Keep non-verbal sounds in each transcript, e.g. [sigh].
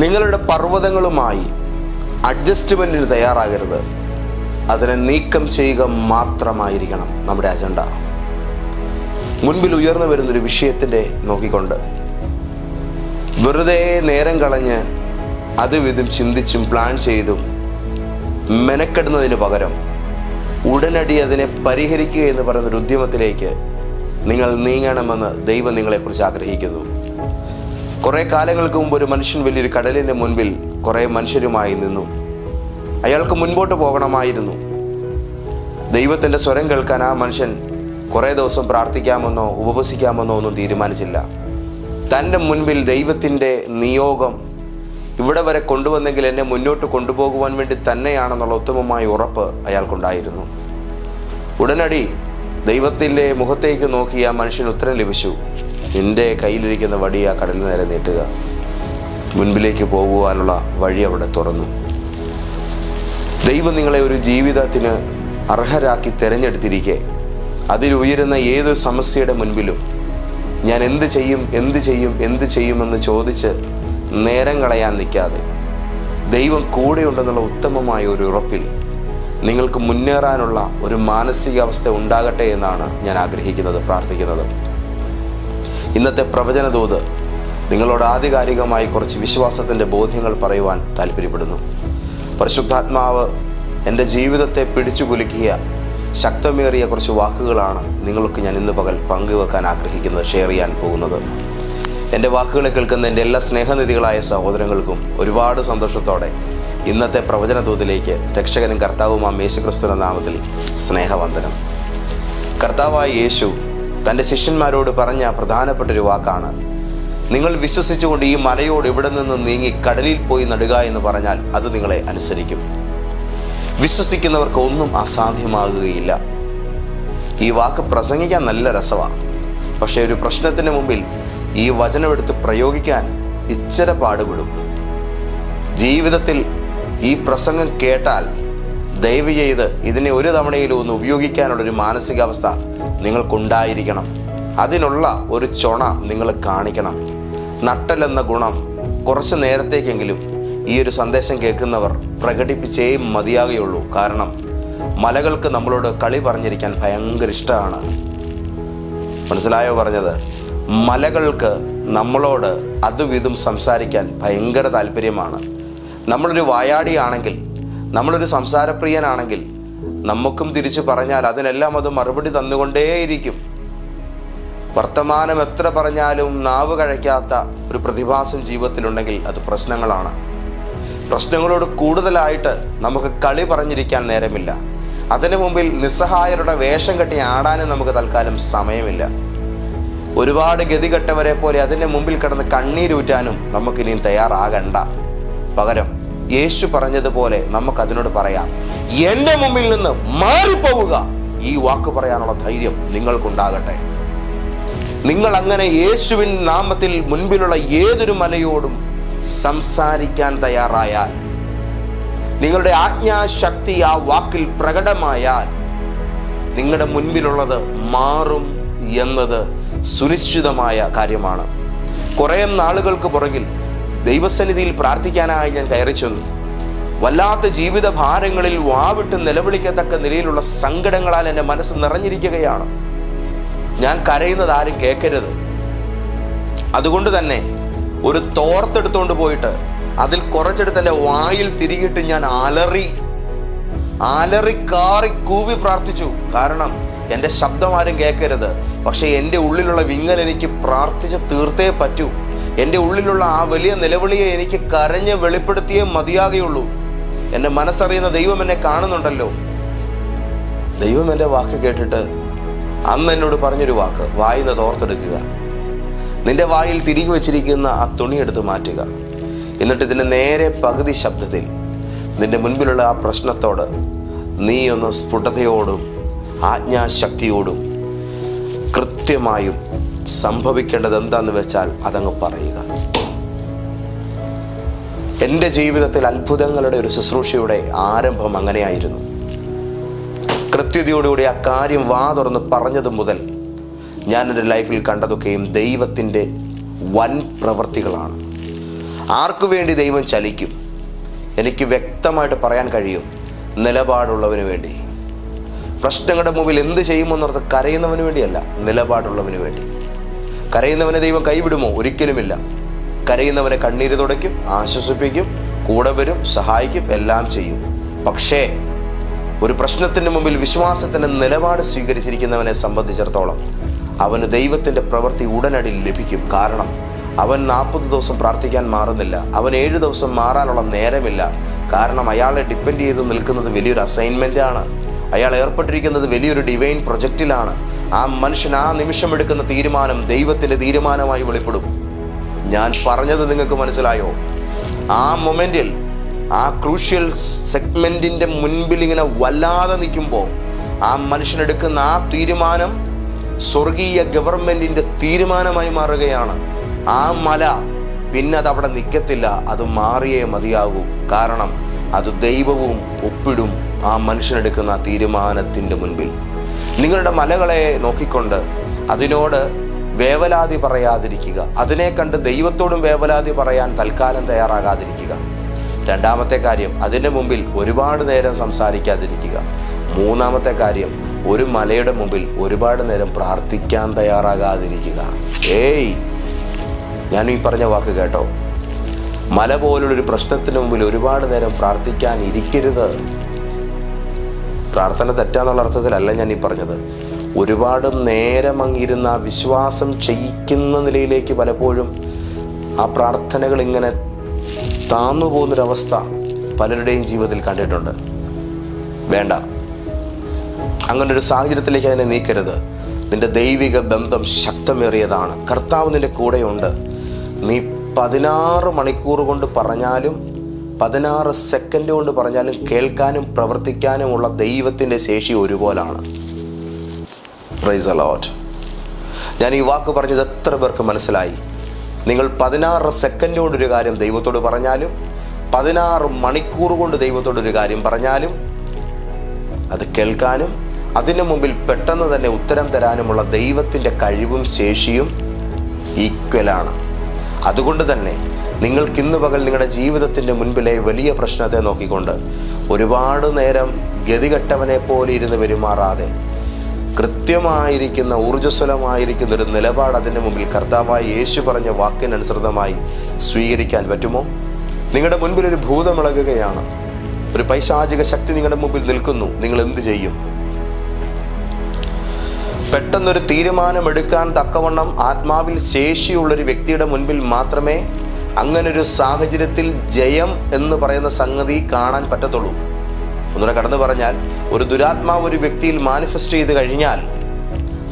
നിങ്ങളുടെ പർവതങ്ങളുമായി അഡ്ജസ്റ്റ്മെന്റിന് തയ്യാറാകരുത്. അതിനെ നീക്കം ചെയ്യുക മാത്രമായിരിക്കണം നമ്മുടെ അജണ്ട മുൻപിൽ ഉയർന്നു വരുന്നൊരു വിഷയത്തിന്റെ നോക്കിക്കൊണ്ട്. വെറുതെ നേരം കളഞ്ഞ് അതുവിധം ചിന്തിച്ചും പ്ലാൻ ചെയ്തും മെനക്കെടുന്നതിന് പകരം ഉടനടി അതിനെ പരിഹരിക്കുക എന്ന് പറയുന്ന ഒരു ഉദ്യമത്തിലേക്ക് നിങ്ങൾ നീങ്ങണമെന്ന് ദൈവം നിങ്ങളെക്കുറിച്ച് ആഗ്രഹിക്കുന്നു. കുറേ കാലങ്ങൾക്ക് മുമ്പ് ഒരു മനുഷ്യൻ വലിയൊരു കടലിന്റെ മുൻപിൽ കുറേ മനുഷ്യരുമായി നിന്നു. അയാൾക്ക് മുൻപോട്ട് പോകണമായിരുന്നു. ദൈവത്തിന്റെ സ്വരം കേൾക്കാൻ ആ മനുഷ്യൻ കുറേ ദിവസം പ്രാർത്ഥിക്കാമെന്നോ ഉപവസിക്കാമെന്നോ ഒന്നും തീരുമാനിച്ചില്ല. തന്റെ മുൻപിൽ ദൈവത്തിന്റെ നിയോഗം ഇവിടെ വരെ കൊണ്ടുവന്നെങ്കിൽ എന്നെ മുന്നോട്ട് കൊണ്ടുപോകുവാൻ വേണ്ടി തന്നെയാണെന്നുള്ള ഉത്തമമായ ഉറപ്പ് അയാൾക്കുണ്ടായിരുന്നു. ഉടനടി ദൈവത്തിന്റെ മുഖത്തേക്ക് നോക്കി ആ മനുഷ്യന് ഉത്തരം ലഭിച്ചു. നിന്റെ കയ്യിലിരിക്കുന്ന വടി ആ കടലിൽ നേരെ നീട്ടുക. മുൻപിലേക്ക് പോകുവാനുള്ള വഴി അവിടെ തുറന്നു. ദൈവം നിങ്ങളെ ഒരു ജീവിതത്തിന് അർഹരാക്കി തിരഞ്ഞെടുത്തിരിക്കെ. അതിൽ ഉയരുന്ന ഏത് സമസ്യയുടെ മുൻപിലും ഞാൻ എന്ത് ചെയ്യും എന്ത് ചെയ്യും എന്ത് ചെയ്യുമെന്ന് ചോദിച്ച് നേരം കളയാൻ നിൽക്കാതെ. ദൈവം കൂടെയുണ്ടെന്നുള്ള ഉത്തമമായ ഒരു ഉറപ്പിൽ നിങ്ങൾക്ക് മുന്നേറാനുള്ള ഒരു മാനസികാവസ്ഥ ഉണ്ടാകട്ടെ എന്നാണ് ഞാൻ ആഗ്രഹിക്കുന്നത് പ്രാർത്ഥിക്കുന്നത്. ഇന്നത്തെ പ്രവചന ദൂത് നിങ്ങളോട് ആധികാരികമായി കുറച്ച് വിശ്വാസത്തിന്റെ ബോധ്യങ്ങൾ പറയുവാൻ താല്പര്യപ്പെടുന്നു. പരിശുദ്ധാത്മാവ് എന്റെ ജീവിതത്തെ പിടിച്ചു കുലുക്കിയ ശക്തമേറിയ കുറച്ച് വാക്കുകളാണ് നിങ്ങൾക്ക് ഞാൻ ഇന്ന് പകൽ പങ്കുവെക്കാൻ ആഗ്രഹിക്കുന്നത് ഷെയർ ചെയ്യാൻ പോകുന്നത്. എന്റെ വാക്കുകളെ കേൾക്കുന്ന എന്റെ എല്ലാ സ്നേഹനിധികളായ സഹോദരങ്ങൾക്കും ഒരുപാട് സന്തോഷത്തോടെ ഇന്നത്തെ പ്രവചന തോതിലേക്ക് രക്ഷകനും കർത്താവുമാം യേശുക്രിസ്തുവിന്റെ നാമത്തിൽ സ്നേഹവന്ദനം. കർത്താവായ യേശു തന്റെ ശിഷ്യന്മാരോട് പറഞ്ഞ പ്രധാനപ്പെട്ട ഒരു വാക്കാണ്. നിങ്ങൾ വിശ്വസിച്ചുകൊണ്ട് ഈ മലയോട് ഇവിടെ നിന്ന് നീങ്ങി കടലിൽ പോയി നടുക എന്ന് പറഞ്ഞാൽ അത് നിങ്ങളെ അനുസരിക്കും. വിശ്വസിക്കുന്നവർക്ക് ഒന്നും അസാധ്യമാകുകയില്ല. ഈ വാക്ക് പ്രസംഗിക്കാൻ നല്ല രസമാണ് പക്ഷേ ഒരു പ്രശ്നത്തിന് മുമ്പിൽ ഈ വചനമെടുത്ത് പ്രയോഗിക്കാൻ ഇച്ചിര പാടുപെടും. ജീവിതത്തിൽ ഈ പ്രസംഗം കേട്ടാൽ ദയവ് ചെയ്ത് ഇതിനെ ഒരു തവണയിലും ഒന്ന് ഉപയോഗിക്കാനുള്ളൊരു മാനസികാവസ്ഥ നിങ്ങൾക്കുണ്ടായിരിക്കണം. അതിനുള്ള ഒരു ചൊണ നിങ്ങൾ കാണിക്കണം. നട്ടലെന്ന ഗുണം കുറച്ച് നേരത്തേക്കെങ്കിലും ഈ ഒരു സന്ദേശം കേൾക്കുന്നവർ പ്രകടിപ്പിച്ചേ മതിയാകുകയുള്ളൂ. കാരണം മലകൾക്ക് നമ്മളോട് കളി പറഞ്ഞിരിക്കാൻ ഭയങ്കര ഇഷ്ടമാണ്. മനസ്സിലായോ പറഞ്ഞത്? മലകൾക്ക് നമ്മളോട് അതുവിധം സംസാരിക്കാൻ ഭയങ്കര താല്പര്യമാണ്. നമ്മളൊരു വായാടിയാണെങ്കിൽ നമ്മളൊരു സംസാരപ്രിയനാണെങ്കിൽ നമുക്കും തിരിച്ചു പറഞ്ഞാൽ അതിനെല്ലാം അത് മറുപടി തന്നുകൊണ്ടേയിരിക്കും. വർത്തമാനം എത്ര പറഞ്ഞാലും നാവ് കഴിക്കാത്ത ഒരു പ്രതിഭാസം ജീവിതത്തിലുണ്ടെങ്കിൽ അത് പ്രശ്നങ്ങളാണ്. പ്രശ്നങ്ങളോട് കൂടുതലായിട്ട് നമുക്ക് കളി പറഞ്ഞിരിക്കാൻ നേരമില്ല. അതിനു മുമ്പിൽ നിസ്സഹായരുടെ വേഷം കെട്ടി ആടാനും നമുക്ക് തൽക്കാലം സമയമില്ല. ഒരുപാട് ഗതികെട്ടവരെ പോലെ അതിന്റെ മുമ്പിൽ കിടന്ന് കണ്ണീരൂറ്റാനും നമുക്കിനിയും തയ്യാറാകണ്ട. പകരം യേശു പറഞ്ഞതുപോലെ നമുക്ക് അതിനോട് പറയാം. എന്റെ മുമ്പിൽ നിന്ന് മാറിപ്പോവുക. ഈ വാക്ക് പറയാനുള്ള ധൈര്യം നിങ്ങൾക്കുണ്ടാകട്ടെ. നിങ്ങൾ അങ്ങനെ യേശുവിൻ നാമത്തിൽ മുൻപിലുള്ള ഏതൊരു മലയോടും സംസാരിക്കാൻ തയ്യാറായാൽ നിങ്ങളുടെ ആജ്ഞാശക്തി ആ വാക്കിൽ പ്രകടമായാൽ നിങ്ങളുടെ മുൻപിലുള്ളത് മാറും എന്നത് സുനിശ്ചിതമായ കാര്യമാണ്. കുറേ നാളുകൾക്ക് പുറകിൽ ദൈവസന്നിധിയിൽ പ്രാർത്ഥിക്കാനായി ഞാൻ കയറി ചെന്നു. വല്ലാത്ത ജീവിത ഭാരങ്ങളിൽ വാവിട്ട് നിലവിളിക്കത്തക്ക നിലയിലുള്ള സങ്കടങ്ങളാൽ എന്റെ മനസ്സ് നിറഞ്ഞിരിക്കുകയാണ്. ഞാൻ കരയുന്നത് ആരും കേൾക്കരുത് അതുകൊണ്ട് തന്നെ ഒരു തോർത്തെടുത്തുകൊണ്ട് പോയിട്ട് അതിൽ കുറച്ചെടുത്ത് എന്റെ വായിൽ തിരികിട്ട് ഞാൻ അലറി അലറി കാറി കൂവി പ്രാർത്ഥിച്ചു. കാരണം എന്റെ ശബ്ദം ആരും കേൾക്കരുത് പക്ഷേ എന്റെ ഉള്ളിലുള്ള വിങ്ങൽ എനിക്ക് പ്രാർത്ഥിച്ച് തീർത്തേ പറ്റൂ. എന്റെ ഉള്ളിലുള്ള ആ വലിയ നിലവിളിയെ എനിക്ക് കരഞ്ഞ് വെളിപ്പെടുത്തിയേ മതിയാകുള്ളൂ എന്റെ മനസ്സറിയുന്ന ദൈവം എന്നെ കാണുന്നുണ്ടല്ലോ. ദൈവം എന്റെ വാക്ക് കേട്ടിട്ട് അന്ന് എന്നോട് പറഞ്ഞൊരു വാക്ക് വായിന്ന് തോർത്തെടുക്കുക. നിന്റെ വായിൽ തിരികെ വെച്ചിരിക്കുന്ന ആ തുണി എടുത്ത് മാറ്റുക. എന്നിട്ട് ഇതിന്റെ നേരെ പകുതി ശബ്ദത്തിൽ നിന്റെ മുൻപിലുള്ള ആ പ്രശ്നത്തോട് നീ ഒന്ന് സ്ഫുടതയോടും ആജ്ഞാശക്തിയോടും കൃത്യമായും സംഭവിക്കേണ്ടത് എന്താന്ന് വെച്ചാൽ അതങ്ങ് പറയുക. എന്റെ ജീവിതത്തിൽ അത്ഭുതങ്ങളുടെ ഒരു ശുശ്രൂഷയുടെ ആരംഭം അങ്ങനെയായിരുന്നു. കൃത്യതയോടുകൂടി ആ കാര്യം വാ തുറന്ന് പറഞ്ഞത് മുതൽ ഞാൻ എന്റെ ലൈഫിൽ കണ്ടതൊക്കെയും ദൈവത്തിന്റെ വൻ പ്രവൃത്തികളാണ് ആർക്കു വേണ്ടി ദൈവം ചലിക്കും? എനിക്ക് വ്യക്തമായിട്ട് പറയാൻ കഴിയും നിലപാടുള്ളവന് വേണ്ടി. പ്രശ്നങ്ങളുടെ മുമ്പിൽ എന്ത് ചെയ്യുമെന്നോർത്ത് കരയുന്നവന് വേണ്ടിയല്ല നിലപാടുള്ളവന് വേണ്ടി. കരയുന്നവനെ ദൈവം കൈവിടുമോ? ഒരിക്കലുമില്ല. കരയുന്നവനെ കണ്ണീര് തുടയ്ക്കും ആശ്വസിപ്പിക്കും കൂടെ വരും സഹായിക്കും എല്ലാം ചെയ്യും. പക്ഷേ ഒരു പ്രശ്നത്തിന് മുമ്പിൽ വിശ്വാസത്തിന്റെ നിലപാട് സ്വീകരിച്ചിരിക്കുന്നവനെ സംബന്ധിച്ചിടത്തോളം അവന് ദൈവത്തിന്റെ പ്രവൃത്തി ഉടനടി ലഭിക്കും. കാരണം അവൻ നാൽപ്പത് ദിവസം പ്രാർത്ഥിക്കാൻ മാറുന്നില്ല. അവൻ ഏഴ് ദിവസം മാറാനുള്ള നേരമില്ല. കാരണം അയാളെ ഡിപ്പെൻഡ് ചെയ്ത് നിൽക്കുന്നത് വലിയൊരു അസൈൻമെന്റ് ആണ്. അയാൾ ഏർപ്പെട്ടിരിക്കുന്നത് വലിയൊരു ഡിവൈൻ പ്രൊജക്റ്റിലാണ് ആ മനുഷ്യൻ ആ നിമിഷം എടുക്കുന്ന തീരുമാനം ദൈവത്തിന്റെ തീരുമാനമായി വെളിപ്പെടും. ഞാൻ പറഞ്ഞത് നിങ്ങൾക്ക് മനസ്സിലായോ? ആ മൊമെന്റിൽ ആ ക്രൂഷ്യൽ സെഗ്മെന്റിന്റെ മുൻപിൽ ഇങ്ങനെ വല്ലാതെ നിൽക്കുമ്പോൾ ആ മനുഷ്യനെടുക്കുന്ന ആ തീരുമാനം സ്വർഗീയ ഗവൺമെന്റിന്റെ തീരുമാനമായി മാറുകയാണ്. ആ മല പിന്നെ അത് അവിടെ നിൽക്കത്തില്ല അത് മാറിയേ മതിയാകൂ. കാരണം അത് ദൈവവും ഒപ്പിടും ആ മനുഷ്യനെടുക്കുന്ന തീരുമാനത്തിന്റെ മുൻപിൽ. നിങ്ങളുടെ മലകളെ നോക്കിക്കൊണ്ട് അതിനോട് വേവലാതി പറയാതിരിക്കുക. അതിനെ കണ്ട് ദൈവത്തോടും വേവലാതി പറയാൻ തൽക്കാലം തയ്യാറാകാതിരിക്കുക. രണ്ടാമത്തെ കാര്യം അതിന്റെ മുമ്പിൽ ഒരുപാട് നേരം സംസാരിക്കാതിരിക്കുക. മൂന്നാമത്തെ കാര്യം ഒരു മലയുടെ മുമ്പിൽ ഒരുപാട് നേരം പ്രാർത്ഥിക്കാൻ തയ്യാറാകാതിരിക്കുക. ഏയ്! ഞാൻ ഈ പറഞ്ഞ വാക്ക് കേട്ടോ. മല പോലുള്ളൊരു പ്രശ്നത്തിന് മുമ്പിൽ ഒരുപാട് നേരം പ്രാർത്ഥിക്കാൻ ഇരിക്കരുത്. പ്രാർത്ഥന തെറ്റാന്നുള്ള അർത്ഥത്തിലല്ല ഞാൻ ഈ പറഞ്ഞത്. ഒരുപാട് നേരം അങ്ങിരുന്ന വിശ്വാസം ചെയ്യിക്കുന്ന നിലയിലേക്ക് പലപ്പോഴും ആ പ്രാർത്ഥനകൾ ഇങ്ങനെ താന്നു പോകുന്നൊരവസ്ഥ പലരുടെയും ജീവിതത്തിൽ കണ്ടിട്ടുണ്ട്. വേണ്ട. അങ്ങനൊരു സാഹചര്യത്തിലേക്ക് അതിനെ നീക്കരുത്. നിന്റെ ദൈവിക ബന്ധം ശക്തമേറിയതാണ്. കർത്താവ് നിന്റെ കൂടെയുണ്ട്. നീ പതിനാറ് മണിക്കൂർ കൊണ്ട് പറഞ്ഞാലും പതിനാറ് സെക്കൻഡ് കൊണ്ട് പറഞ്ഞാലും കേൾക്കാനും പ്രവർത്തിക്കാനുമുള്ള ദൈവത്തിന്റെ ശേഷി ഒരുപോലാണ്. പ്രൈസ് അലോട്ട് ഞാൻ ഈ വാക്ക് പറഞ്ഞത് എത്ര പേർക്ക് മനസ്സിലായി? നിങ്ങൾ പതിനാറ് സെക്കൻഡ് കൊണ്ട് ഒരു കാര്യം ദൈവത്തോട് പറഞ്ഞാലും പതിനാറ് മണിക്കൂർ കൊണ്ട് ദൈവത്തോട് ഒരു കാര്യം പറഞ്ഞാലും അത് കേൾക്കാനും അതിനു മുമ്പിൽ പെട്ടെന്ന് തന്നെ ഉത്തരം തരാനുമുള്ള ദൈവത്തിന്റെ കഴിവും ശേഷിയും ഈക്വലാണ്. അതുകൊണ്ട് തന്നെ നിങ്ങൾക്ക് ഇന്ന് പകൽ നിങ്ങളുടെ ജീവിതത്തിന്റെ മുൻപിലെ വലിയ പ്രശ്നത്തെ നോക്കിക്കൊണ്ട് ഒരുപാട് നേരം ഗതികെട്ടവനെ പോലെ ഇരുന്ന് പെരുമാറാതെ കൃത്യമായിരിക്കുന്ന ഊർജസ്വലമായിരിക്കുന്ന ഒരു നിലപാട് അതിന്റെ മുമ്പിൽ കർത്താവായി യേശു പറഞ്ഞ വാക്കിനനുസൃതമായി സ്വീകരിക്കാൻ പറ്റുമോ? നിങ്ങളുടെ മുൻപിൽ ഒരു ഭൂതമിളകുകയാണ്. ഒരു പൈശാചിക ശക്തി നിങ്ങളുടെ മുമ്പിൽ നിൽക്കുന്നു. നിങ്ങൾ എന്ത് ചെയ്യും? പെട്ടെന്നൊരു തീരുമാനമെടുക്കാൻ തക്കവണ്ണം ആത്മാവിൽ ശേഷിയുള്ളൊരു വ്യക്തിയുടെ മുൻപിൽ മാത്രമേ അങ്ങനൊരു സാഹചര്യത്തിൽ ജയം എന്ന് പറയുന്ന സംഗതി കാണാൻ പറ്റത്തുള്ളൂ. ഒന്നുകൂടെ കടന്നു പറഞ്ഞാൽ ഒരു ദുരാത്മാവ് ഒരു വ്യക്തിയിൽ മാനിഫെസ്റ്റ് ചെയ്ത് കഴിഞ്ഞാൽ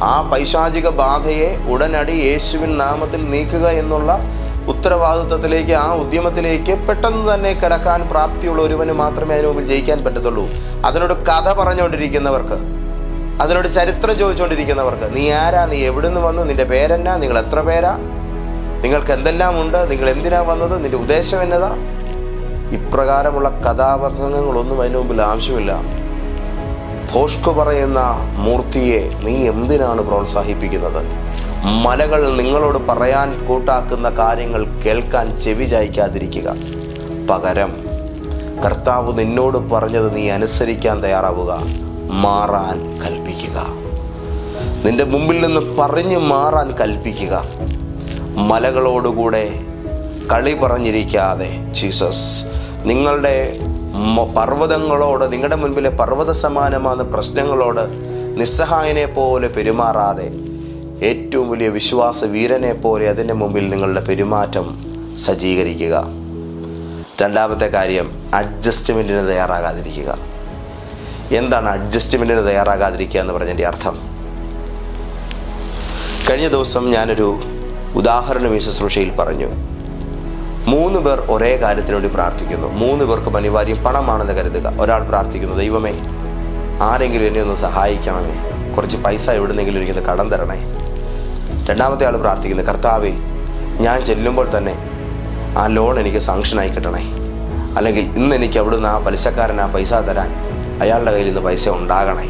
ആ പൈശാചിക ബാധയെ ഉടനടി യേശുവിൻ നാമത്തിൽ നീക്കുക എന്നുള്ള ഉത്തരവാദിത്വത്തിലേക്ക് ആ ഉദ്യമത്തിലേക്ക് പെട്ടെന്ന് തന്നെ കലക്കാൻ പ്രാപ്തിയുള്ള ഒരുവന് മാത്രമേ അതിന് മുമ്പിൽ ജയിക്കാൻ പറ്റത്തുള്ളൂ. അതിനോട് കഥ പറഞ്ഞുകൊണ്ടിരിക്കുന്നവർക്ക് അതിനോട് ചരിത്രം ചോദിച്ചുകൊണ്ടിരിക്കുന്നവർക്ക് നീ ആരാ? നീ എവിടുന്ന് വന്നു? നിന്റെ പേരെന്നാ? നിങ്ങൾ എത്ര പേരാ? നിങ്ങൾക്ക് എന്തെല്ലാം ഉണ്ട് നിങ്ങൾ എന്തിനാ വന്നത്? നിന്റെ ഉദ്ദേശം എന്നതാ? ഇപ്രകാരമുള്ള കഥാപ്രസംഗങ്ങളൊന്നും അതിനു മുമ്പിൽ ആവശ്യമില്ല. ഭോഷ്കു പറയുന്ന മൂർത്തിയെ നീ എന്തിനാണ് പ്രോത്സാഹിപ്പിക്കുന്നത്? മലകൾ നിങ്ങളോട് പറയാൻ കൂട്ടാക്കുന്ന കാര്യങ്ങൾ കേൾക്കാൻ ചെവി ചായ്ക്കാതിരിക്കുക. പകരം കർത്താവ് നിന്നോട് പറഞ്ഞത് നീ അനുസരിക്കാൻ തയ്യാറാവുക മാറാൻ കൽപ്പിക്കുക. നിന്റെ മുമ്പിൽ നിന്ന് പറഞ്ഞു മാറാൻ കൽപ്പിക്കുക. മലകളോടുകൂടെ കളി പറഞ്ഞിരിക്കാതെ ജീസസ്. നിങ്ങളുടെ പർവതങ്ങളോട് നിങ്ങളുടെ മുൻപിലെ പർവത സമാനമാണ് പ്രശ്നങ്ങളോട് നിസ്സഹായനെ പോലെ പെരുമാറാതെ ഏറ്റവും വലിയ വിശ്വാസ വീരനെ പോലെ അതിന്റെ മുമ്പിൽ നിങ്ങളുടെ പെരുമാറ്റം സജ്ജീകരിക്കുക. രണ്ടാമത്തെ കാര്യം അഡ്ജസ്റ്റ്മെന്റിന് തയ്യാറാകാതിരിക്കുക. എന്താണ് അഡ്ജസ്റ്റ്മെന്റിന് തയ്യാറാകാതിരിക്കുക എന്ന് പറഞ്ഞതിന്റെ അർത്ഥം? കഴിഞ്ഞ ദിവസം ഞാനൊരു ഉദാഹരണം ഈ ശുശ്രൂഷയിൽ പറഞ്ഞു. മൂന്ന് പേർ ഒരേ കാര്യത്തിനുവേണ്ടി പ്രാർത്ഥിക്കുന്നു. മൂന്ന് പേർക്കും അനിവാര്യം പണമാണെന്ന് കരുതുക. ഒരാൾ പ്രാർത്ഥിക്കുന്നു ദൈവമേ ആരെങ്കിലും എന്നെ ഒന്ന് സഹായിക്കണമേ. കുറച്ച് പൈസ എവിടുന്നെങ്കിലും എനിക്കൊന്ന് കടം തരണേ. രണ്ടാമത്തെ ആൾ പ്രാർത്ഥിക്കുന്നു കർത്താവേ ഞാൻ ചെല്ലുമ്പോൾ തന്നെ ആ ലോൺ എനിക്ക് സാങ്ഷനായി കിട്ടണേ. അല്ലെങ്കിൽ ഇന്ന് എനിക്ക് അവിടുന്ന് ആ പലിശക്കാരൻ ആ പൈസ തരാൻ അയാളുടെ കയ്യിൽ നിന്ന് പൈസ ഉണ്ടാകണേ.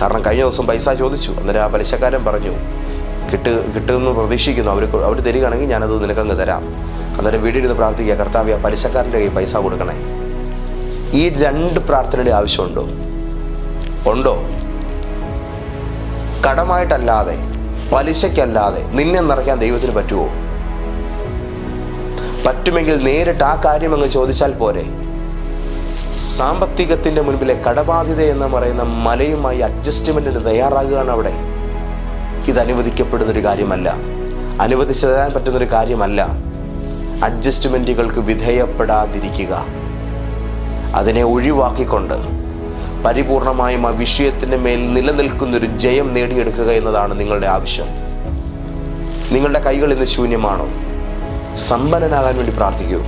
കാരണം കഴിഞ്ഞ ദിവസം പൈസ ചോദിച്ചു. അന്നേരം ആ പലിശക്കാരൻ പറഞ്ഞു കിട്ടു കിട്ടുമെന്ന് പ്രതീക്ഷിക്കുന്നു. അവർ അവർ തരികയാണെങ്കിൽ ഞാനത് നിനക്കങ്ങ് തരാം. അന്നേരം വീടിരുന്ന് പ്രാർത്ഥിക്കുക കർത്താവ് പലിശക്കാരന്റെ കയ്യിൽ പൈസ കൊടുക്കണേ. ഈ രണ്ട് പ്രാർത്ഥനയുടെ ആവശ്യമുണ്ടോ? ഉണ്ടോ? കടമായിട്ടല്ലാതെ പലിശയ്ക്കല്ലാതെ നിന്നെ നിറയ്ക്കാൻ ദൈവത്തിന് പറ്റുമോ പറ്റുമെങ്കിൽ നേരിട്ട് ആ കാര്യം അങ്ങ് ചോദിച്ചാൽ പോരെ. സാമ്പത്തികത്തിന്റെ മുൻപിലെ കടബാധ്യത എന്ന് പറയുന്ന മലയുമായി അഡ്ജസ്റ്റ്മെന്റിന് തയ്യാറാകുകയാണ് അവിടെ. ഇത് അനുവദിക്കപ്പെടുന്ന ഒരു കാര്യമല്ല. അനുവദിച്ചു തരാൻ പറ്റുന്ന ഒരു കാര്യമല്ല. അഡ്ജസ്റ്റ്മെന്റുകൾക്ക് വിധേയപ്പെടാതിരിക്കുക. അതിനെ ഒഴിവാക്കിക്കൊണ്ട് പരിപൂർണമായും ആ വിഷയത്തിന്റെ മേൽ നിലനിൽക്കുന്നൊരു ജയം നേടിയെടുക്കുക എന്നതാണ് നിങ്ങളുടെ ആവശ്യം. നിങ്ങളുടെ കൈകൾ ഇന്ന് ശൂന്യമാണോ? സമ്പന്നനാകാൻ വേണ്ടി പ്രാർത്ഥിക്കൂ.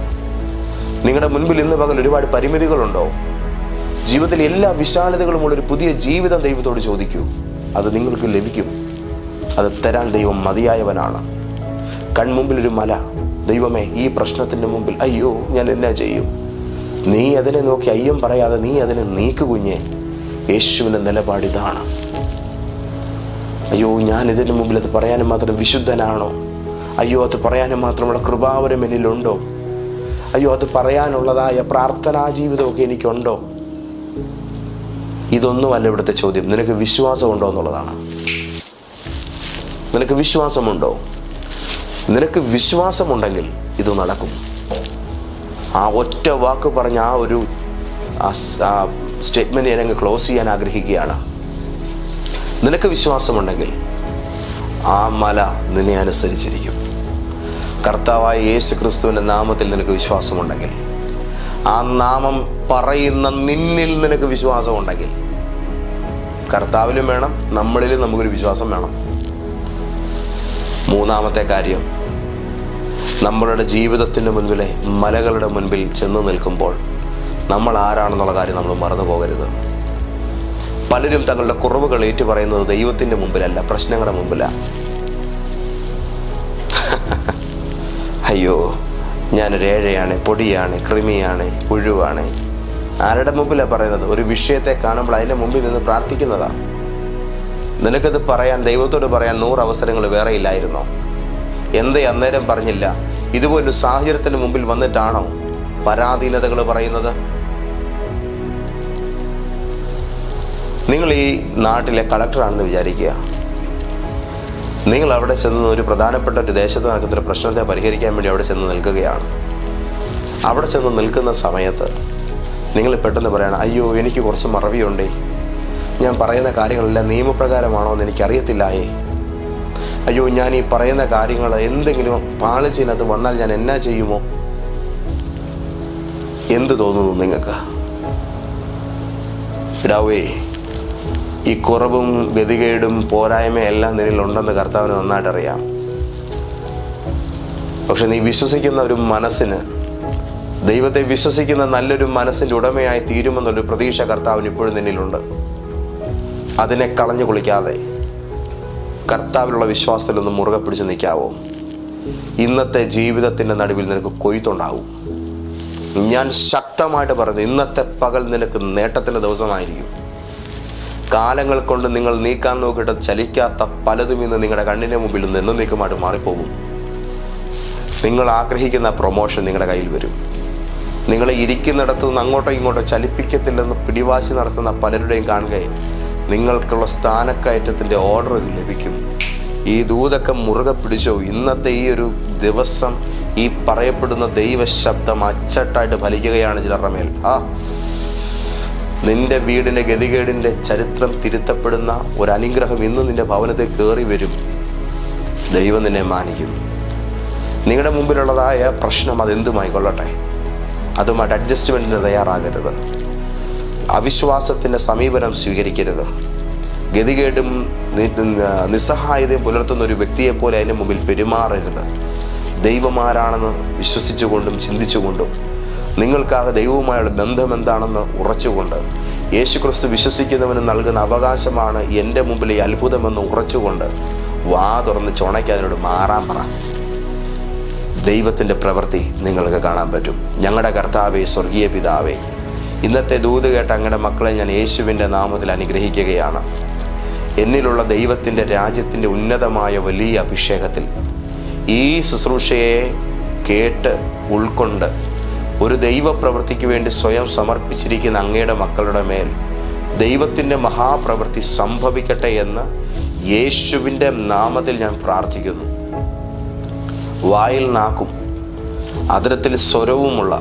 നിങ്ങളുടെ മുൻപിൽ ഇന്ന് പകൽ ഒരുപാട് പരിമിതികളുണ്ടോ? ജീവിതത്തിലെ എല്ലാ വിശാലതകളുമുള്ള ഒരു പുതിയ ജീവിതം ദൈവത്തോട് ചോദിക്കൂ. അത് നിങ്ങൾക്ക് ലഭിക്കും. അത് തരാൻ ദൈവം മതിയായവനാണ്. കൺമുമ്പിൽ ഒരു മല. ദൈവമേ ഈ പ്രശ്നത്തിന്റെ മുമ്പിൽ. അയ്യോ ഞാൻ എന്നാ ചെയ്യും? നീ അതിനെ നോക്കി അയ്യം പറയാതെ നീ അതിനെ നീക്ക് കുഞ്ഞെ. യേശുവിന്റെ നിലപാട് ഇതാണ്. അയ്യോ ഞാൻ ഇതിന് മുമ്പിൽ അത് പറയാനും മാത്രം വിശുദ്ധനാണോ? അയ്യോ അത് പറയാനും മാത്രമുള്ള കൃപാവരം എന്നിലുണ്ടോ? അയ്യോ അത് പറയാനുള്ളതായ പ്രാർത്ഥനാ ജീവിതമൊക്കെ എനിക്കുണ്ടോ? ഇതൊന്നുമല്ല ഇവിടുത്തെ ചോദ്യം. നിനക്ക് വിശ്വാസമുണ്ടോ എന്നുള്ളതാണ്. നിനക്ക് വിശ്വാസമുണ്ടോ? നിനക്ക് വിശ്വാസമുണ്ടെങ്കിൽ ഇത് നടക്കും. ആ ഒറ്റ വാക്ക് പറഞ്ഞ ആ ഒരു സ്റ്റേറ്റ്മെന്റ് ഞാൻ ക്ലോസ് ചെയ്യാൻ ആഗ്രഹിക്കുകയാണ്. നിനക്ക് വിശ്വാസമുണ്ടെങ്കിൽ ആ മല നിന്നെ അനുസരിച്ചിരിക്കും. കർത്താവായ യേശു ക്രിസ്തുവിന്റെ നാമത്തിൽ നിനക്ക് വിശ്വാസമുണ്ടെങ്കിൽ ആ നാമം പറയുന്ന നിന്നിൽ നിനക്ക് വിശ്വാസമുണ്ടെങ്കിൽ കർത്താവിലും വേണം നമ്മളിലും നമുക്കൊരു വിശ്വാസം വേണം. മൂന്നാമത്തെ കാര്യം. നമ്മളുടെ ജീവിതത്തിന്റെ മുൻപിലെ മലകളുടെ മുൻപിൽ ചെന്ന് നിൽക്കുമ്പോൾ നമ്മൾ ആരാണെന്നുള്ള കാര്യം നമ്മൾ മറന്നു പോകരുത്. പലരും തങ്ങളുടെ കുറവുകൾ ഏറ്റു പറയുന്നത് ദൈവത്തിന്റെ മുമ്പിലല്ല പ്രശ്നങ്ങളുടെ മുമ്പിലാണ് [laughs] അയ്യോ ഞാനൊരു ഏഴയാണ് പൊടിയാണ് കൃമിയാണ് പുഴുവാണ് ആരുടെ മുമ്പിലാണ് പറയുന്നത്? ഒരു വിഷയത്തെ കാണുമ്പോൾ അതിന്റെ മുമ്പിൽ നിന്ന് പ്രാർത്ഥിക്കുന്നതാ. നിനക്കത് പറയാൻ ദൈവത്തോട് പറയാൻ നൂറ് അവസരങ്ങൾ വേറെ ഇല്ലായിരുന്നോ? എന്തേ അന്നേരം പറഞ്ഞില്ല? ഇതുപോലൊരു സാഹചര്യത്തിന് മുമ്പിൽ വന്നിട്ടാണോ പരാധീനതകൾ പറയുന്നത്? നിങ്ങൾ ഈ നാട്ടിലെ കളക്ടറാണെന്ന് വിചാരിക്കുക. നിങ്ങൾ അവിടെ ചെന്ന് ഒരു പ്രധാനപ്പെട്ട ഒരു ദേശത്ത് നടക്കുന്ന ഒരു പ്രശ്നത്തെ പരിഹരിക്കാൻ വേണ്ടി അവിടെ ചെന്ന് നിൽക്കുകയാണ്. അവിടെ ചെന്ന് നിൽക്കുന്ന സമയത്ത് നിങ്ങൾ പെട്ടെന്ന് പറയണം അയ്യോ എനിക്ക് കുറച്ച് മറവിയുണ്ടേ. ഞാൻ പറയുന്ന കാര്യങ്ങളെല്ലാം നിയമപ്രകാരമാണോ എന്ന് എനിക്കറിയത്തില്ലായേ. അയ്യോ ഞാൻ ഈ പറയുന്ന കാര്യങ്ങൾ എന്തെങ്കിലും പാളിച്ചതിനകത്ത് വന്നാൽ ഞാൻ എന്നാ ചെയ്യുമോ? എന്ത് തോന്നുന്നു നിങ്ങൾക്ക്? ഇടാവേ ഈ കുറവും ഗതികേടും പോരായ്മയും എല്ലാം നിന്നിലുണ്ടെന്ന് കർത്താവിന് നന്നായിട്ട് അറിയാം പക്ഷെ നീ വിശ്വസിക്കുന്ന ഒരു മനസ്സിന് ദൈവത്തെ വിശ്വസിക്കുന്ന നല്ലൊരു മനസ്സിന്റെ ഉടമയായി തീരുമെന്നൊരു പ്രതീക്ഷ കർത്താവിന് ഇപ്പോഴും നിന്നിലുണ്ട്. അതിനെ കളഞ്ഞു കുളിക്കാതെ കർത്താവിലുള്ള വിശ്വാസത്തിലൊന്ന് മുറുകെ പിടിച്ച് നിൽക്കാവോ? ഇന്നത്തെ ജീവിതത്തിന്റെ നടുവിൽ നിനക്ക് കൊയ്ത്തുണ്ടാവും. ഞാൻ ശക്തമായിട്ട് പറഞ്ഞു ഇന്നത്തെ പകൽ നിനക്ക് നേട്ടത്തിന്റെ ദിവസമായിരിക്കും. കാലങ്ങൾ കൊണ്ട് നിങ്ങൾ നീക്കാൻ നോക്കിയിട്ട് ചലിക്കാത്ത പലതും ഇന്ന് നിങ്ങളുടെ കണ്ണിന്റെ മുമ്പിൽ നിന്ന് എന്നും നീക്കുമായിട്ട് മാറിപ്പോകും. നിങ്ങൾ ആഗ്രഹിക്കുന്ന പ്രൊമോഷൻ നിങ്ങളുടെ കയ്യിൽ വരും. നിങ്ങളെ ഇരിക്കുന്നിടത്തു നിന്ന് അങ്ങോട്ടോ ഇങ്ങോട്ടോ ചലിപ്പിക്കത്തില്ലെന്ന് പിടിവാശി നടത്തുന്ന പലരുടെയും കാണുകയും നിങ്ങൾക്കുള്ള സ്ഥാനക്കയറ്റത്തിന്റെ ഓർഡർ ലഭിക്കും. ഈ ദൂതൊക്കെ മുറുകെ പിടിച്ചോ. ഇന്നത്തെ ഈ ഒരു ദിവസം ഈ പറയപ്പെടുന്ന ദൈവശബ്ദം അച്ചട്ടായിട്ട് ഫലിക്കുകയാണ് ചിലരുടെ ആ നിന്റെ വീടിന്റെ ഗതികേടിന്റെ ചരിത്രം തിരുത്തപ്പെടുന്ന ഒരു അനുഗ്രഹം ഇന്ന് നിന്റെ ഭവനത്തിൽ കയറി വരും. ദൈവം നിന്നെ മാനിക്കും. നിങ്ങളുടെ മുമ്പിലുള്ളതായ പ്രശ്നം അതെന്തുമായിക്കൊള്ളട്ടെ അതുമായിട്ട് അഡ്ജസ്റ്റ്മെന്റിന് തയ്യാറാകരുത്. അവിശ്വാസത്തിന്റെ സമീപനം സ്വീകരിക്കരുത്. ഗതികേടും നിസ്സഹായതയും പുലർത്തുന്ന ഒരു വ്യക്തിയെപ്പോലെ അതിന് മുമ്പിൽ പെരുമാറരുത്. ദൈവമാരാണെന്ന് വിശ്വസിച്ചുകൊണ്ടും ചിന്തിച്ചുകൊണ്ടും നിങ്ങൾക്കാകെ ദൈവവുമായുള്ള ബന്ധം എന്താണെന്ന് ഉറച്ചുകൊണ്ട് യേശുക്രിസ്തു വിശ്വസിക്കുന്നവന് നൽകുന്ന അവകാശമാണ് എന്റെ മുമ്പിൽ ഈ അത്ഭുതമെന്ന് ഉറച്ചുകൊണ്ട് വാ തുറന്ന് ചുണയ്ക്കതിനോട് മാറാൻ പറ. ദൈവത്തിന്റെ പ്രവൃത്തി നിങ്ങൾക്ക് കാണാൻ പറ്റും. ഞങ്ങളുടെ കർത്താവെ സ്വർഗീയ പിതാവേ ഇന്നത്തെ ദൂത് കേട്ട അങ്ങയുടെ മക്കളെ ഞാൻ യേശുവിന്റെ നാമത്തിൽ അനുഗ്രഹിക്കുകയാണ്. എന്നിലുള്ള ദൈവത്തിന്റെ രാജ്യത്തിന്റെ ഉന്നതമായ വലിയ അഭിഷേകത്തിൽ ഈ ശുശ്രൂഷയെ കേട്ട് ഉൾക്കൊണ്ട് ഒരു ദൈവപ്രവൃത്തിക്ക് വേണ്ടി സ്വയം സമർപ്പിച്ചിരിക്കുന്ന അങ്ങയുടെ മക്കളുടെ മേൽ ദൈവത്തിന്റെ മഹാപ്രവൃത്തി സംഭവിക്കട്ടെ എന്ന് യേശുവിന്റെ നാമത്തിൽ ഞാൻ പ്രാർത്ഥിക്കുന്നു. വായിൽ നാക്കും അതിരത്തിൽ സ്വരവുമുള്ള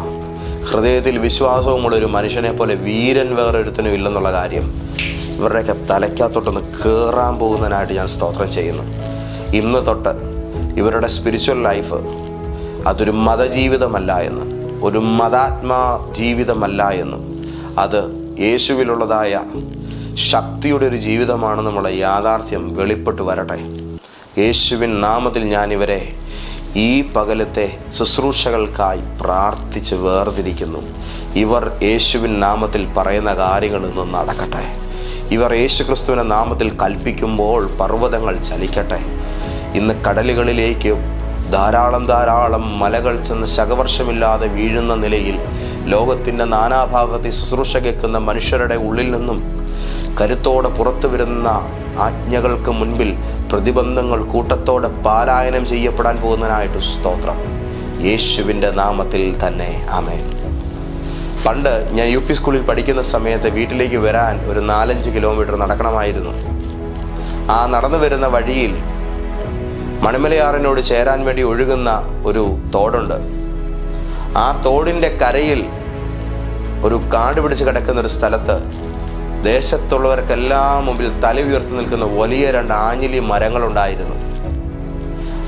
ഹൃദയത്തിൽ വിശ്വാസവുമുള്ള ഒരു മനുഷ്യനെ പോലെ വീരൻ വേറൊരുത്തനും ഇല്ലെന്നുള്ള കാര്യം ഇവരുടെയൊക്കെ തലയ്ക്കകത്തോട്ടൊന്ന് കയറാൻ പോകുന്നതിനായിട്ട് ഞാൻ സ്തോത്രം ചെയ്യുന്നു. ഇന്ന് തൊട്ട് ഇവരുടെ സ്പിരിച്വൽ ലൈഫ് അതൊരു മതജീവിതമല്ല എന്ന് ഒരു മതാത്മാ ജീവിതമല്ല എന്നും അത് യേശുവിലുള്ളതായ ശക്തിയുടെ ഒരു ജീവിതമാണെന്നുമുള്ള യാഥാർത്ഥ്യം വെളിപ്പെട്ട് വരട്ടെ. യേശുവിൻ നാമത്തിൽ ഞാൻ ഇവരെ ഈ പകലത്തെ ശുശ്രൂഷകൾക്കായി പ്രാർത്ഥിച്ച് വേർതിരിക്കുന്നു. ഇവർ യേശുവിൻ നാമത്തിൽ പറയുന്ന കാര്യങ്ങൾ ഇന്ന് നടക്കട്ടെ. ഇവർ യേശുക്രിസ്തുവിന്റെ നാമത്തിൽ കൽപ്പിക്കുമ്പോൾ പർവതങ്ങൾ ചലിക്കട്ടെ. ഇന്ന് കടലുകളിലേക്ക് ധാരാളം ധാരാളം മലകൾ ചെന്ന് ശകവർഷമില്ലാതെ വീഴുന്ന നിലയിൽ ലോകത്തിന്റെ നാനാഭാഗത്തെ ശുശ്രൂഷ കേൾക്കുന്ന മനുഷ്യരുടെ ഉള്ളിൽ നിന്നും കരുത്തോടെ പുറത്തു വരുന്ന ആജ്ഞകൾക്ക് മുൻപിൽ പ്രതിബന്ധങ്ങൾ കൂട്ടത്തോടെ പാലായനം ചെയ്യപ്പെടാൻ പോകുന്നതിനായിട്ട് സ്തോത്രം. യേശുവിന്റെ നാമത്തിൽ തന്നെ ആമേൻ. പണ്ട് ഞാൻ യു പി സ്കൂളിൽ പഠിക്കുന്ന സമയത്ത് വീട്ടിലേക്ക് വരാൻ ഒരു നാലഞ്ച് കിലോമീറ്റർ നടക്കണമായിരുന്നു. ആ നടന്നു വരുന്ന വഴിയിൽ മണിമലയാറിനോട് ചേരാൻ വേണ്ടി ഒഴുകുന്ന ഒരു തോടുണ്ട്. ആ തോടിന്റെ കരയിൽ ഒരു കാട് പിടിച്ച് കിടക്കുന്ന ഒരു സ്ഥലത്ത് ദേശത്തുള്ളവർക്കെല്ലാം മുമ്പിൽ തല ഉയർത്തി നിൽക്കുന്ന വലിയ രണ്ട് ആഞ്ഞിലി മരങ്ങളുണ്ടായിരുന്നു.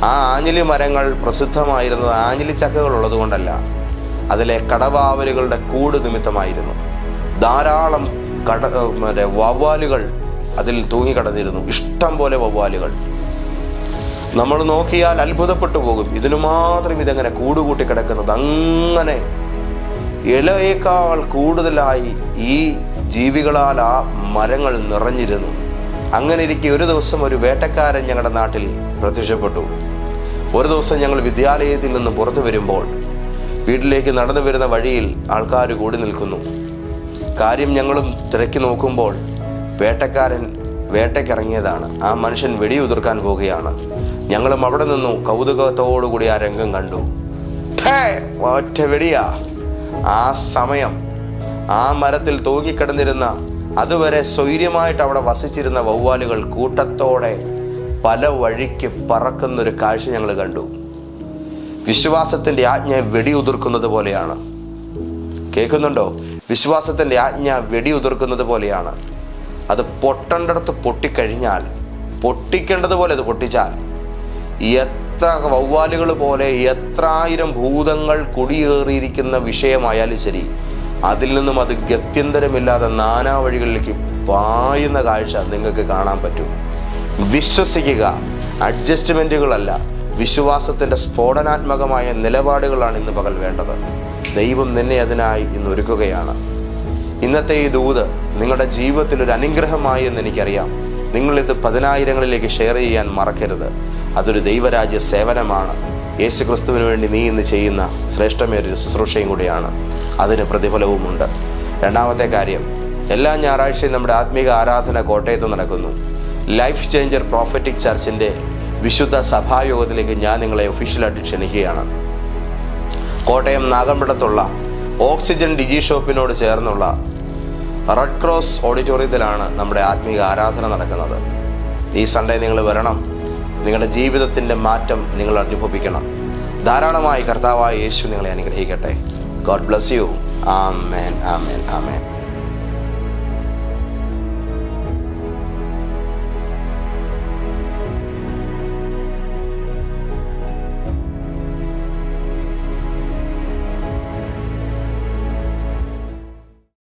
ആ ആഞ്ഞിലി മരങ്ങൾ പ്രസിദ്ധമായിരുന്നത് ആഞ്ഞിലി ചക്കകൾ ഉള്ളതുകൊണ്ടല്ല അതിലെ കടവാവലുകളുടെ കൂട് നിമിത്തമായിരുന്നു. ധാരാളം കട മറ്റേ വവ്വാലുകൾ അതിൽ തൂങ്ങിക്കിടന്നിരുന്നു. ഇഷ്ടം പോലെ വവ്വാലുകൾ. നമ്മൾ നോക്കിയാൽ അത്ഭുതപ്പെട്ടു പോകും. ഇതിനു മാത്രം ഇതെങ്ങനെ കൂടുകൂട്ടി കിടക്കുന്നത് അങ്ങനെ ഇലയേക്കാൾ കൂടുതലായി ഈ ജീവികളാൽ ആ മരങ്ങൾ നിറഞ്ഞിരുന്നു. അങ്ങനെ ഇരിക്കെ ഒരു ദിവസം ഒരു വേട്ടക്കാരൻ ഞങ്ങളുടെ നാട്ടിൽ പ്രത്യക്ഷപ്പെട്ടു. ഒരു ദിവസം ഞങ്ങൾ വിദ്യാലയത്തിൽ നിന്ന് പുറത്തു വരുമ്പോൾ വീട്ടിലേക്ക് നടന്നു വരുന്ന വഴിയിൽ ആൾക്കാർ കൂടി നിൽക്കുന്നു. കാര്യം ഞങ്ങളും തിരക്കി നോക്കുമ്പോൾ വേട്ടക്കാരൻ വേട്ടയ്ക്കിറങ്ങിയതാണ് ആ മനുഷ്യൻ വെടിയുതിർക്കാൻ പോവുകയാണ്. ഞങ്ങളും അവിടെ നിന്നു കൗതുകത്തോടുകൂടി ആ രംഗം കണ്ടു. ഒറ്റ വെടിയാ. ആ സമയം ആ മരത്തിൽ തൂങ്ങിക്കിടന്നിരുന്ന അതുവരെ സ്വൈര്യമായിട്ട് അവിടെ വസിച്ചിരുന്ന വവ്വാലുകൾ കൂട്ടത്തോടെ പല വഴിക്ക് പറക്കുന്നൊരു കാഴ്ച ഞങ്ങൾ കണ്ടു. വിശ്വാസത്തിന്റെ ആജ്ഞ വെടിയുതിർക്കുന്നത് പോലെയാണ്. കേൾക്കുന്നുണ്ടോ? വിശ്വാസത്തിന്റെ ആജ്ഞ വെടിയുതിർക്കുന്നത് പോലെയാണ്. അത് പൊട്ടേണ്ടടത്ത് പൊട്ടിക്കഴിഞ്ഞാൽ പൊട്ടിക്കേണ്ടതുപോലെ അത് പൊട്ടിച്ചാൽ എത്ര വവ്വാലുകൾ പോലെ എത്രായിരം ഭൂതങ്ങൾ കുടിയേറിയിരിക്കുന്ന വിഷയമായാലും ശരി അതിൽ നിന്നും അത് ഗത്യന്തരമില്ലാതെ നാനാ വഴികളിലേക്ക് പായുന്ന കാഴ്ച നിങ്ങൾക്ക് കാണാൻ പറ്റും. വിശ്വസിക്കുക. അഡ്ജസ്റ്റ്മെന്റുകളല്ല വിശ്വാസത്തിന്റെ സ്ഫോടനാത്മകമായ നിലപാടുകളാണ് ഇന്ന് പകൽ വേണ്ടത്. ദൈവം നിന്നെ അതിനായി ഇന്ന് ഒരുക്കുകയാണ്. ഇന്നത്തെ ഈ ദൂത് നിങ്ങളുടെ ജീവിതത്തിൽ ഒരു അനുഗ്രഹമായി എന്ന് എനിക്കറിയാം. നിങ്ങളിത് പതിനായിരങ്ങളിലേക്ക് ഷെയർ ചെയ്യാൻ മറക്കരുത്. അതൊരു ദൈവരാജ്യ സേവനമാണ്. യേശു ക്രിസ്തുവിന് വേണ്ടി നീ ഇന്ന് ചെയ്യുന്ന ശ്രേഷ്ഠമേറിയ ശുശ്രൂഷയും കൂടിയാണ്. അതിന് പ്രതിഫലവുമുണ്ട്. രണ്ടാമത്തെ കാര്യം എല്ലാ ഞായറാഴ്ചയും നമ്മുടെ ആത്മീക ആരാധന കോട്ടയത്ത് നടക്കുന്നു. ലൈഫ് ചേഞ്ചർ പ്രോഫറ്റിക് ചർച്ചിന്റെ വിശുദ്ധ സഭായോഗത്തിലേക്ക് ഞാൻ നിങ്ങളെ ഒഫീഷ്യലായിട്ട് ക്ഷണിക്കുകയാണ്. കോട്ടയം നാഗമ്പടത്തുള്ള ഓക്സിജൻ ഡിജി ഷോപ്പിനോട് ചേർന്നുള്ള റെഡ് ക്രോസ് ഓഡിറ്റോറിയത്തിലാണ് നമ്മുടെ ആത്മീക ആരാധന നടക്കുന്നത്. ഈ സൺഡേ നിങ്ങൾ വരണം. നിങ്ങളുടെ ജീവിതത്തിന്റെ മാറ്റം നിങ്ങൾ അനുഭവിക്കണം. ധാരാളമായി കർത്താവായ യേശു നിങ്ങളെ അനുഗ്രഹിക്കട്ടെ. God bless you amen amen amen